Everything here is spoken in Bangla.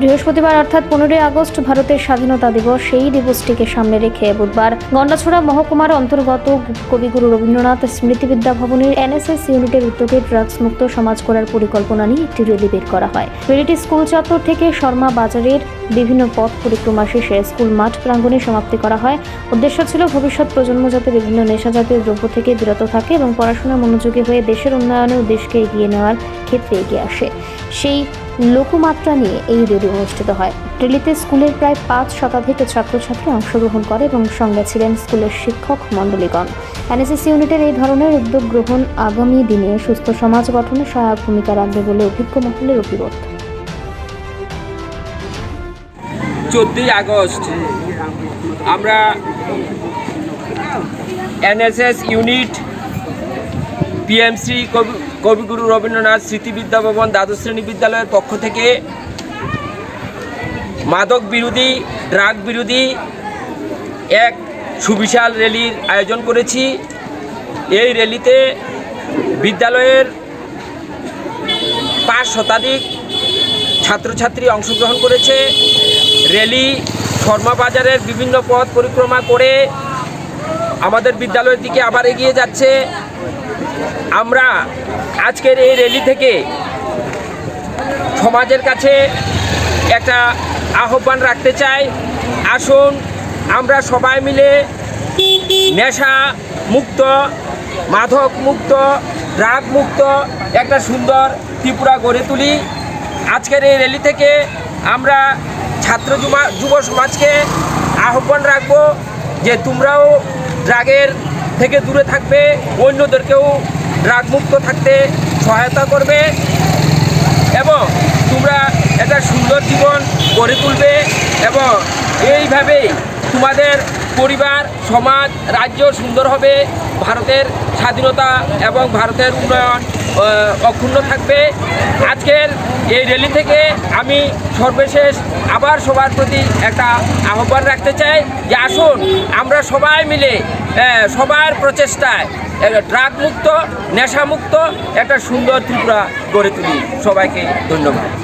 বৃহস্পতিবার অর্থাৎ পনেরোই আগস্ট ভারতের স্বাধীনতা দিবস, সেই দিবসটিকে সামনে রেখে বুধবার গন্ডাছড়া মহকুমার অন্তর্গত কবিগুরু রবীন্দ্রনাথ স্মৃতি বিদ্যা ভবনের এনএসএস ইউনিটের উদ্যোগে ড্রাগস মুক্ত সমাজ করার পরিকল্পনা নিয়ে একটি র্যালি বের করা হয়। র্যালিটি স্কুল চত্বর থেকে শর্মা বাজারের বিভিন্ন পথ পরিক্রমা শেষে স্কুল মাঠ প্রাঙ্গণে সমাপ্তি করা হয়। উদ্দেশ্য ছিল ভবিষ্যৎ প্রজন্ম যাতে বিভিন্ন নেশা জাতীয় দ্রব্য থেকে বিরত থাকে এবং পড়াশোনা মনোযোগী হয়ে দেশের উন্নয়নে দেশকে এগিয়ে নেওয়ার ক্ষেত্রে এগিয়ে আসে। সেই লোকমাত্রা নিয়ে এই র্যালি অনুষ্ঠিত হয়। র্যালিতে স্কুলের প্রায় পাঁচ শতাধিক ছাত্রছাত্রী অংশগ্রহণ করে এবং সঙ্গে ছিলেন স্কুলের শিক্ষক মণ্ডলীগণ। এনএসএস ইউনিটের এই ধরনের উদ্যোগ গ্রহণ আগামী দিনে সুস্থ সমাজ গঠনে সহায়ক ভূমিকা রাখবে বলে অভিজ্ঞ মহলের অভিমত। চোদ্দই আগস্ট, আমরা এনএসএস ইউনিট, পিএমসি কবিগুরু রবীন্দ্রনাথ স্মৃতি বিদ্যাভবন দ্বাদশ শ্রেণি বিদ্যালয়ের পক্ষ থেকে মাদক বিরোধী, ড্রাগ বিরোধী এক সুবিশাল র্যালির আয়োজন করেছি। এই র্যালিতে বিদ্যালয়ের পাঁচ শতাধিক ছাত্রছাত্রী অংশগ্রহণ করেছে। র্যালি শর্মা বাজারের বিভিন্ন পথ পরিক্রমা করে আমাদের বিদ্যালয়ের দিকে আবার এগিয়ে যাচ্ছে। আমরা আজকের এই র্যালি থেকে সমাজের কাছে একটা আহ্বান রাখতে চাই। আসুন, আমরা সবাই মিলে নেশা মুক্ত, মাদক মুক্ত ড্রাগ মুক্ত একটা সুন্দর ত্রিপুরা গড়ে তুলি। আজকের এই র্যালি থেকে আমরা ছাত্র যুব সমাজকে আহ্বান রাখব যে তোমরাও ড্রাগের থেকে দূরে থাকবে, অন্যদেরকেও ড্রাগ মুক্ত থাকতে সহায়তা করবে এবং তোমরা একটা সুন্দর জীবন গড়ে তুলবে এবং এইভাবেই তোমাদের পরিবার, সমাজ, রাজ্য সুন্দর হবে, ভারতের স্বাধীনতা এবং ভারতের উন্নয়ন অক্ষুণ্ণ থাকবে। আজকের এই র্যালি থেকে আমি সর্বশেষ আবার সবার প্রতি একটা আহ্বান রাখতে চাই যে আসুন, আমরা সবাই মিলে সবার প্রচেষ্টায় ড্রাগ মুক্ত নেশামুক্ত একটা সুন্দর ত্রিপুরা গড়ে তুলি। সবাইকে ধন্যবাদ।